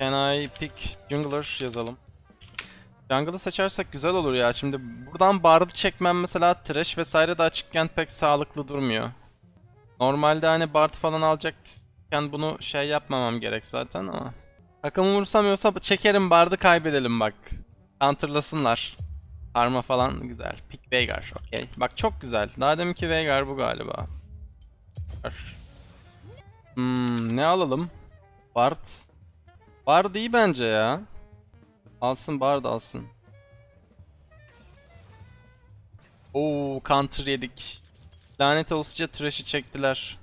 Can I pick jungler yazalım. Jungle'ı seçersek güzel olur ya. Şimdi buradan bard'ı çekmem mesela trash vesaire de açıkken pek sağlıklı durmuyor. Normalde hani bard falan alacakken bunu şey yapmamam gerek zaten ama. Takım umursamıyorsa çekerim bard'ı kaybedelim bak. Counterlasınlar. Arma falan güzel. Pick Veigar okey. Bak çok güzel. Daha deminki Veigar bu galiba. Hmm, ne alalım? Bard. Bard iyi bence ya. Alsın Bard alsın. Oo counter yedik. Lanet olasıca trash'i çektiler.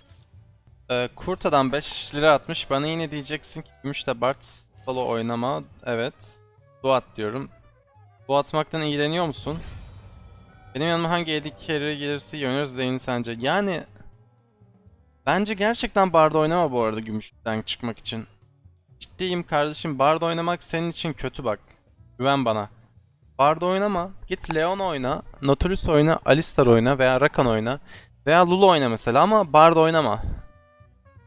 Ee, Kurt adam 5 lira atmış. Bana yine diyeceksin ki Gümüşte Bard solo oynama. Evet. Duat diyorum. Bu atmaktan iğreniyor musun? Benim yanıma hangi edik carry gelirse oynarız Zeyn'i sence? Yani... Bence gerçekten Bard oynama bu arada Gümüşten çıkmak için. Ciddiyim kardeşim. Bard oynamak senin için kötü bak. Güven bana. Bard oynama. Git Leon oyna. Nautilus oyna. Alistar oyna. Veya Rakan oyna. Veya Lulu oyna mesela ama Bard oynama.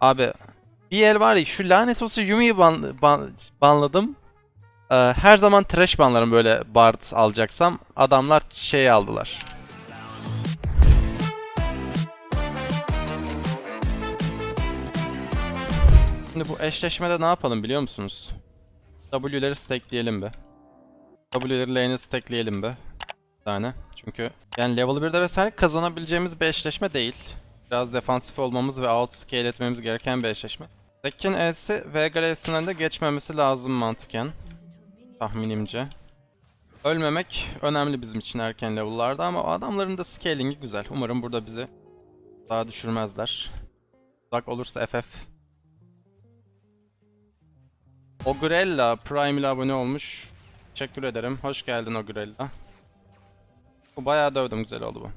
Abi bir el var ya şu lanet olsun Yumi'yi ban, ban- banladım. Ee, her zaman trash banlarım böyle Bard alacaksam. Adamlar şey aldılar. Şimdi bu eşleşmede ne yapalım biliyor musunuz? W'leri stackleyelim be. W'leri lane'e stackleyelim be. Bir tane. Çünkü yani level 1'de vesaire kazanabileceğimiz bir eşleşme değil. Biraz defansif olmamız ve outscale etmemiz gereken bir eşleşme. Tekken E'si Veigar E'sinden de geçmemesi lazım mantıken. Tahminimce. Ölmemek önemli bizim için erken level'larda ama o adamların da scaling'i güzel. Umarım burada bizi daha düşürmezler. Uzak olursa FF. Ogrella Prime ile abone olmuş. Teşekkür ederim. Hoş geldin Ogrella. Bu bayağı dövdüm güzel oldu bu.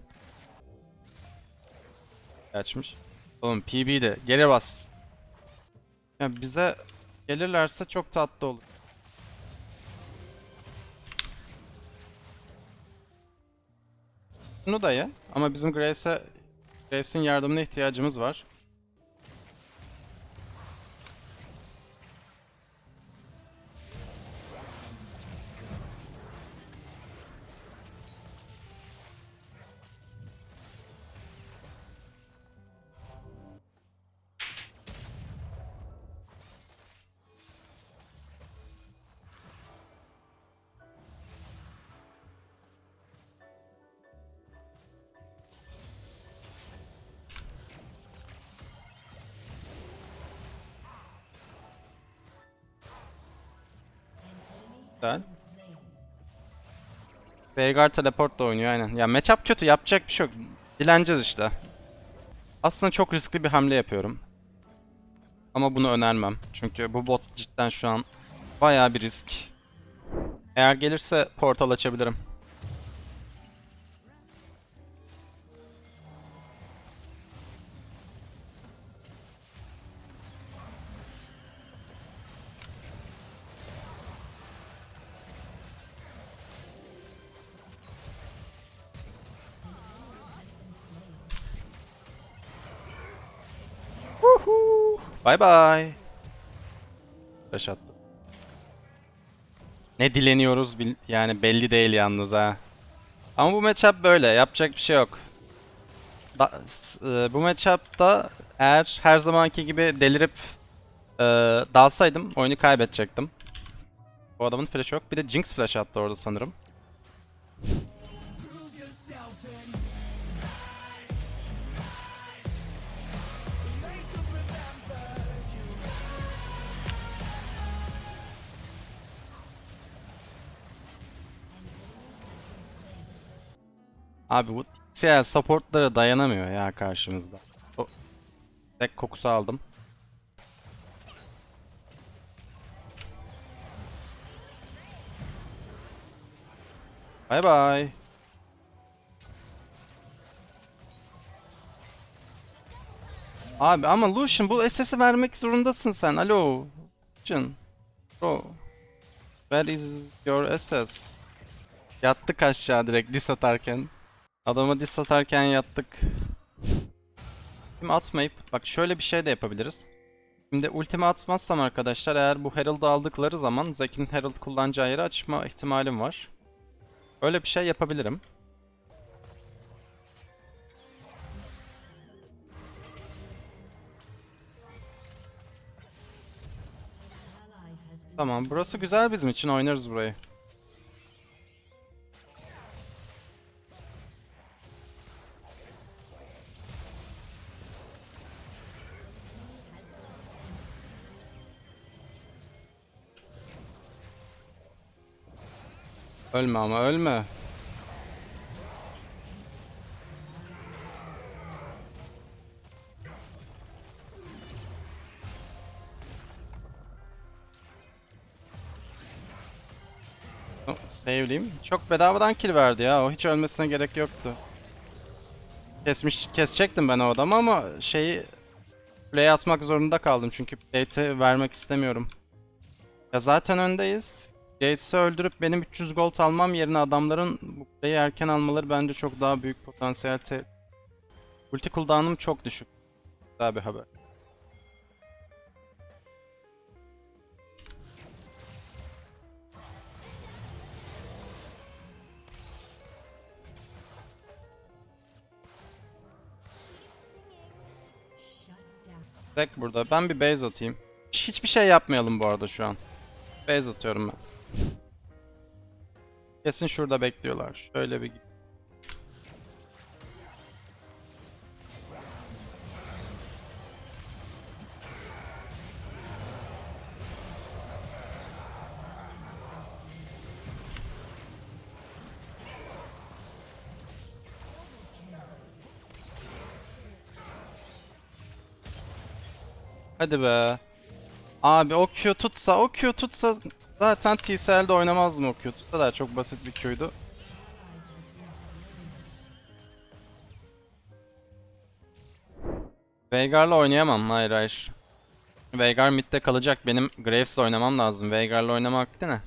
Kaçmış. Oğlum PB de geri bas. Ya bize gelirlerse çok tatlı olur. Bunu da ye. Ama bizim Graves'e Graves'in yardımına ihtiyacımız var. Güzel. Veigar teleport da oynuyor aynen. Ya matchup kötü yapacak bir şey yok. Dileneceğiz işte. Aslında çok riskli bir hamle yapıyorum. Ama bunu önermem. Çünkü bu bot cidden şu an bayağı bir risk. Eğer gelirse portal açabilirim. Bye bye. Flash attı. Ne dileniyoruz yani belli değil yalnız ha. Ama bu matchup böyle yapacak bir şey yok. Da- e, bu matchup'ta eğer her zamanki gibi delirip e, dalsaydım oyunu kaybedecektim. Bu adamın flash'ı yok. Bir de Jinx flash attı orada sanırım. Abi bu TCL supportlara dayanamıyor ya karşımızda. O tek kokusu aldım. Bay bay. Abi ama Lucian bu SS'i vermek zorundasın sen. Alo. Lucian. Bro. Where is your SS? Yattık aşağı direkt dis atarken. Adama dis atarken yattık. Şimdi atmayıp bak şöyle bir şey de yapabiliriz. Şimdi ultimi atmazsam arkadaşlar eğer bu Herald'ı aldıkları zaman Zek'in Herald kullanacağı yeri açma ihtimalim var. Öyle bir şey yapabilirim. Tamam burası güzel bizim için oynarız burayı. Ölme ama ölme. Save'liyim. Çok bedavadan kill verdi ya. O hiç ölmesine gerek yoktu. Kesmiş, kesecektim ben o adamı ama şeyi play atmak zorunda kaldım çünkü plate'i vermek istemiyorum. Ya zaten öndeyiz. Gates'i öldürüp benim 300 gold almam yerine adamların bu play'i erken almaları bence çok daha büyük potansiyel te... Ulti cooldown'um çok düşük. Daha bir haber. Tek burada. Ben bir base atayım. Hiç- Hiçbir şey yapmayalım bu arada şu an. Base atıyorum ben. Kesin şurada bekliyorlar. Şöyle bir Hadi be. Abi o Q tutsa, o Q tutsa zaten TCL'de oynamaz mı o Q tutsa da çok basit bir Q'ydu. Veigar'la oynayamam. Hayır hayır. Veigar midde kalacak. Benim Graves'le oynamam lazım. Veigar'la oynamak değil ne?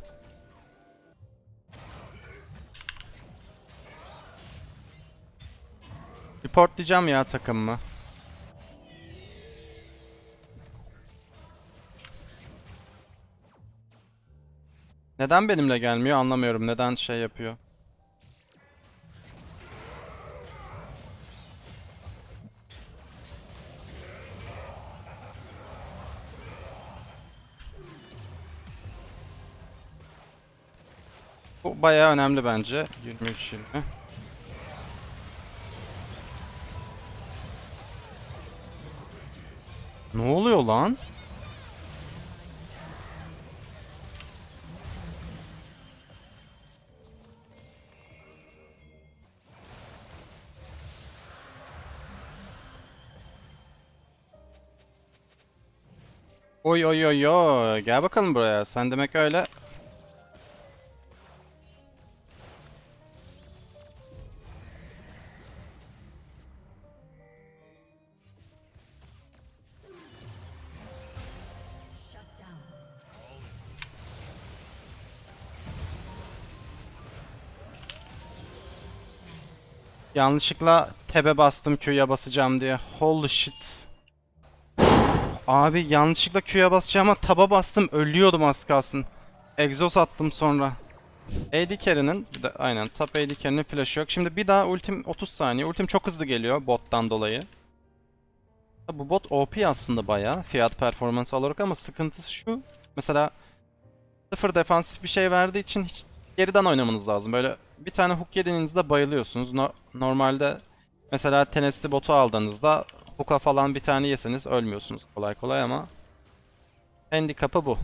Reportlayacağım ya takımımı. Neden benimle gelmiyor anlamıyorum. Neden şey yapıyor? Bu bayağı önemli bence. 23 20. Ne oluyor lan? Oy oy oy oy. Gel bakalım buraya. Sen demek öyle. Yanlışlıkla tebe bastım Q'ya basacağım diye. Holy shit. Abi yanlışlıkla Q'ya basacağım ama taba bastım ölüyordum az kalsın. Egzoz attım sonra. AD carry'nin aynen top AD carry'nin flash'ı yok. Şimdi bir daha ultim 30 saniye. Ultim çok hızlı geliyor bottan dolayı. Bu bot OP aslında bayağı fiyat performans olarak ama sıkıntısı şu. Mesela sıfır defansif bir şey verdiği için hiç geriden oynamanız lazım. Böyle bir tane hook yediğinizde bayılıyorsunuz. No- normalde mesela Tennessee'de botu aldığınızda hook'a falan bir tane yeseniz ölmüyorsunuz kolay kolay ama handikapı bu.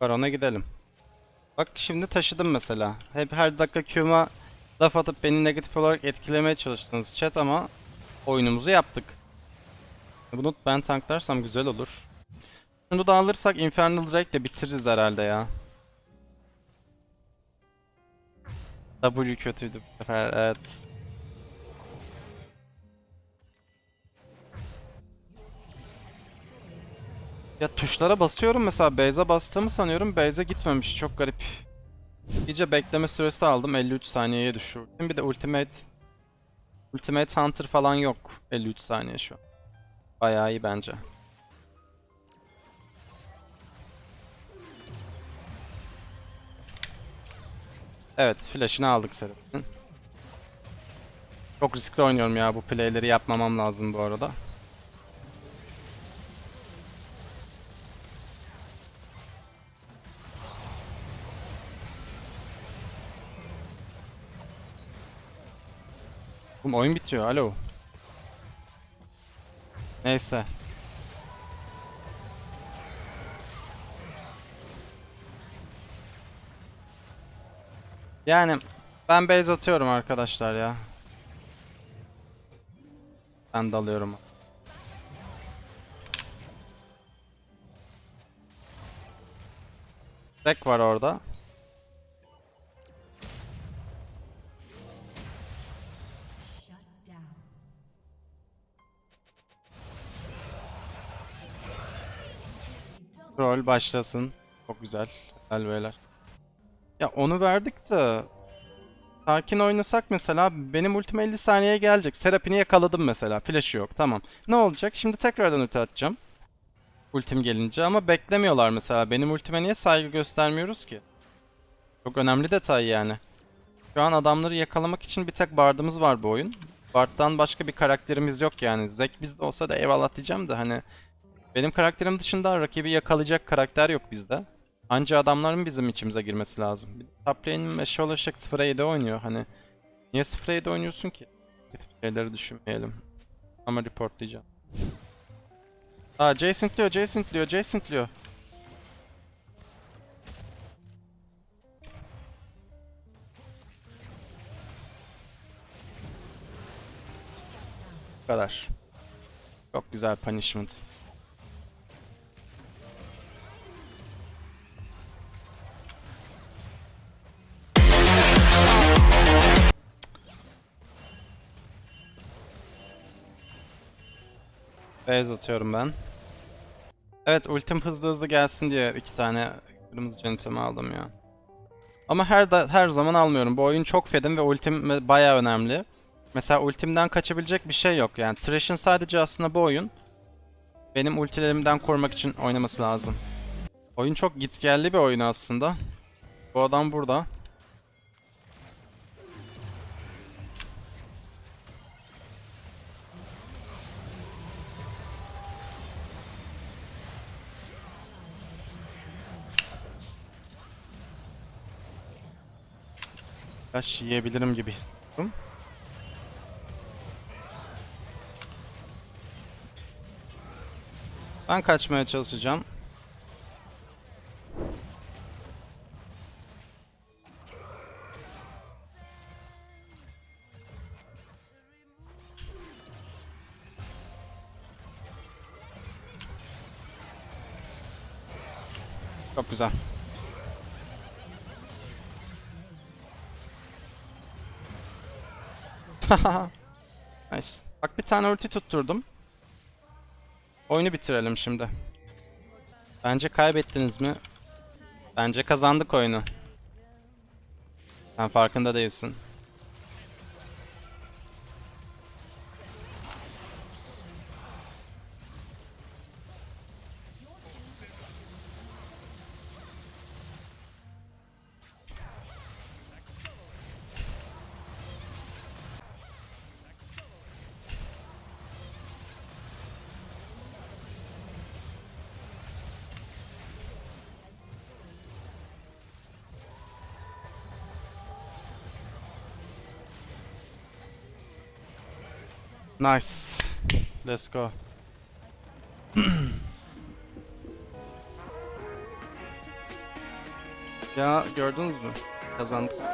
Baron'a gidelim. Bak şimdi taşıdım mesela. Hep her dakika Q'ma laf atıp beni negatif olarak etkilemeye çalıştınız chat ama oyunumuzu yaptık. Bunu ben tanklarsam güzel olur. Bunu da alırsak Infernal Drake de bitiririz herhalde ya. W kötüydü bu sefer evet. Ya tuşlara basıyorum mesela base'e bastığımı sanıyorum base'e gitmemiş çok garip. İyice bekleme süresi aldım 53 saniyeye düşürdüm. Bir de ultimate Ultimate Hunter falan yok 53 saniye şu. Bayağı iyi bence. Evet, flash'ını aldık Seraph'in. Çok riskli oynuyorum ya bu playleri yapmamam lazım bu arada. Oğlum oyun bitiyor, alo. Neyse. Yani ben base atıyorum arkadaşlar ya. Ben dalıyorum. Tek var orada. Troll başlasın. Çok güzel. Güzel beyler. Ya onu verdik de sakin oynasak mesela benim ultim 50 saniyeye gelecek. Serapini yakaladım mesela. Flash'ı yok. Tamam. Ne olacak? Şimdi tekrardan ulti atacağım. Ultim gelince ama beklemiyorlar mesela. Benim ultime niye saygı göstermiyoruz ki? Çok önemli detay yani. Şu an adamları yakalamak için bir tek Bard'ımız var bu oyun. Bard'dan başka bir karakterimiz yok yani. Zek bizde olsa da eyvallah diyeceğim de hani benim karakterim dışında rakibi yakalayacak karakter yok bizde. Anca adamların bizim içimize girmesi lazım. Top lane'in eşi ulaşacak 0'a 7 oynuyor hani. Niye 0'a 7 oynuyorsun ki? Kötü şeyleri düşünmeyelim. Ama reportlayacağım. Aa Jason diyor, Jason diyor. Bu kadar. Çok güzel punishment. Base atıyorum ben. Evet ultim hızlı hızlı gelsin diye iki tane kırmızı cenitimi aldım ya. Ama her da, her zaman almıyorum. Bu oyun çok fedim ve ultim baya önemli. Mesela ultimden kaçabilecek bir şey yok yani. Thresh'in sadece aslında bu oyun benim ultilerimden korumak için oynaması lazım. Oyun çok gitgelli bir oyun aslında. Bu adam burada. Flash yiyebilirim gibi hissettim. Ben kaçmaya çalışacağım. Çok güzel. nice. Bak bir tane ulti tutturdum. Oyunu bitirelim şimdi. Bence kaybettiniz mi? Bence kazandık oyunu. Sen farkında değilsin. Nice. Let's go. ya gördünüz mü? Kazandık.